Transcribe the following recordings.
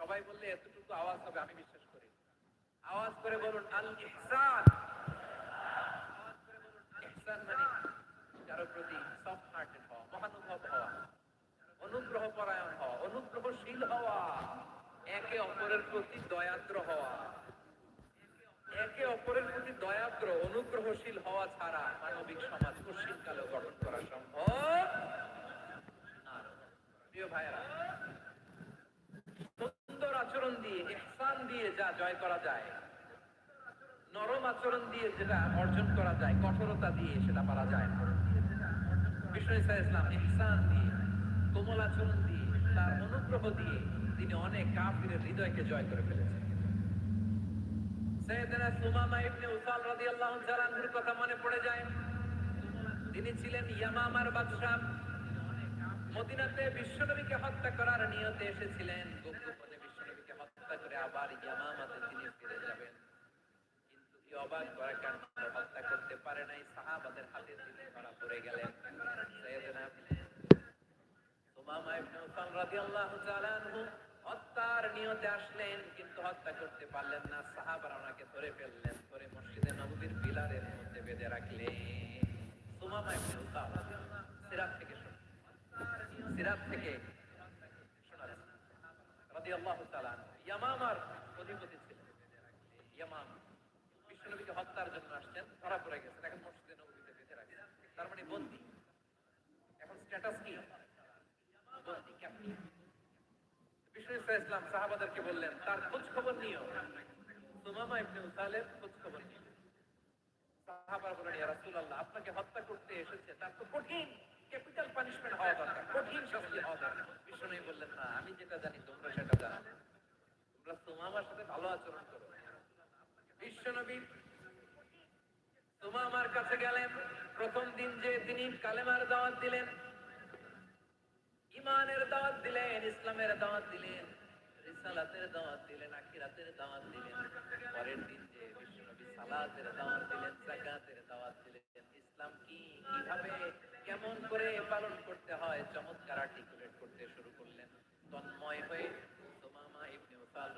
সবাই বললে এতটুকু আওয়াজ হবে, আমি বিশ্বাস করি। আওয়াজ করে বলুন আল ইহসান করে বলুন মানে প্রতি মহানুভব অনুগ্রহ পরায়ণ অনুগ্রহশীল হওয়া, একে অপরের প্রতি দয়াদ্র হওয়া, একে অপরের প্রতি দয়াদ্র, অনুগ্রহশীল হওয়া ছাড়া মানবিক সমাজ কশিনকালেও গঠন করা সম্ভব। প্রিয় সুন্দর আচরণ দিয়ে, ইহসান দিয়ে যা জয় করা যায়, নরম আচরণ দিয়ে যেটা অর্জন করা যায়, কঠোরতা দিয়ে সেটা পারা যায় না। বিষ্ণু ইসা ইসলাম দিয়ে, কোমল আচরণ দিয়ে, তার অনুগ্রহ দিয়ে তিনি অনেক হৃদয়কে জয় করে ফেলেছেন। সৈয়দনা সুমামা ইবনে উসাল রাদিয়াল্লাহু তাআলা আনহুর কথা মনে পড়ে যায়। তিনি ছিলেন ইয়ামামার মদিনাতে বিশ্বনবীকে হত্যা করার নিয়তে এসেছিলেন গোপনে বিশ্বনবীকে হত্যা করে আবার ইয়ামামাতে তিনি ফিরে যাবেন। কিন্তু কি অবাক করা কাণ্ড হত্যা করতে পারে নাই, সাহাবাদের হাতে তিনি ধরা পড়ে গেলেন। সৈয়দনা সুমামা ইবনে উসাল রাদিয়াল্লাহু তাআলা আনহু হত্যার নিয়তে আসলেন, কিন্তু হত্যা করতে পারলেন না। সাহাবারা ওনাকে ধরে ফেললেন, ধরে মসজিদে নববীর পিলারের মধ্যে বেঁধে রাখলেন। সুমামা ইবনে উসাল সিরাত থেকে সিরাত থেকে রাদিয়াল্লাহু তাআলা। ইয়ামামার অধিপতি ছিলেন। ইয়ামাম হত্যার জন্য আসছেন, ধরা পড়ে গেছেন, এখন মসজিদে নববীতে বেঁধে রাখছেন। তার মানে বন্দী। এখন স্ট্যাটাস কি? বন্দী ইসলাম বললেন, তার খোঁজ খবর নিও। সুমামা ইবনে উসালের খোঁজ খবর নিও সাহাবারা বলেন ইয়া রাসূলুল্লাহ, আপনাকে হত্যা করতে এসেছে, তার তো কঠিন ক্যাপিটাল পানিশমেন্ট হওয়া দরকার, কঠিন শাস্তি হওয়া দরকার। বললেন, না, আমি যেটা জানি তোমরা সেটা জানো না। তোমরা সুমামার সাথে ভালো আচরণ করো। বিশ্বনবী সুমামার কাছে গেলেন। প্রথম দিন যে তিনি কালেমার দাওয়াত দিলেন ইমানের দাওয়াত দিলেন, ইসলামের দাওয়াত দিলেন, রিসালাতের দাওয়াত দিলেন, আখিরাতের দাওয়াত দিলেন। পরের দিন যে বিশ্বনবী সালাতের দাওয়াত দিলেন, যাকাতের দাওয়াত দিলেন। ইসলাম কি, কীভাবে, কেমন করে পালন করতে হয়, চমৎকার আর্টিকুলেট করতে শুরু করলেন। তন্ময় হয়ে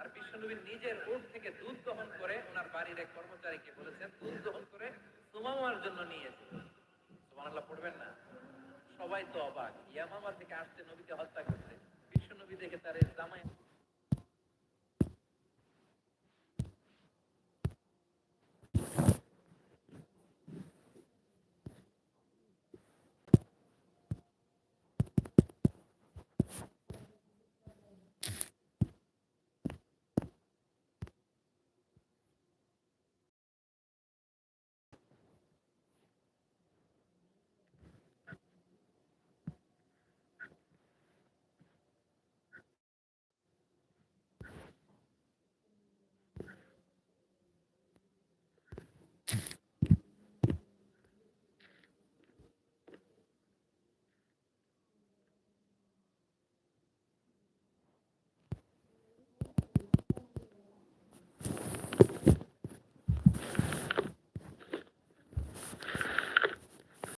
আর বিশ্বনবীর নিজের উঠ থেকে দুধ দহন করে ওনার বাড়ির এক কর্মচারীকে বলেছেন, দুধ দহন করে সুমামার জন্য নিয়েছে। সুবহানাল্লাহ, পড়বেন না। সবাই তো অবাক। ইয়ামামা থেকে আসছে, নবীকে হত্যা করতে বিশ্বনবী দেখে তার জামাই